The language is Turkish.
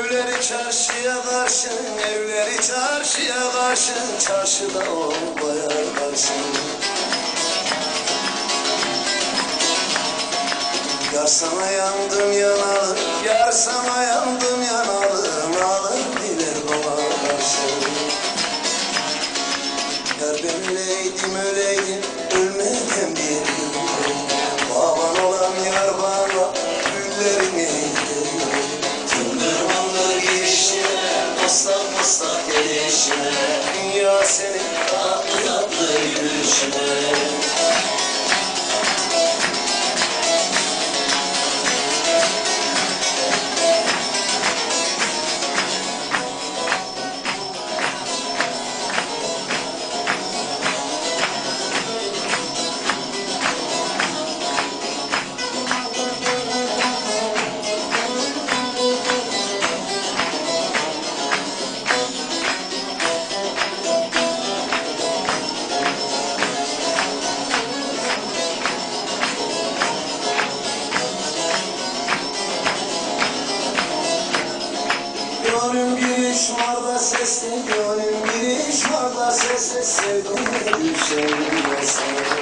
Evleri çarşıya karşı, evleri çarşıya karşı, çarşıda olmaya karşı. Yar sana yandım yanalım, yar sana yandım yanalım, alım bilir bana karşı. Yar ben öleydim öleydim, ölmeden bir gün. Baban olan yar bana, güllerimi ıslak ıslak gelişine. Dünya senin tatlı tatlı Gönlüm bir iş var da sesli, gönlüm bir iş var da sesli, sevdim düşerim sana.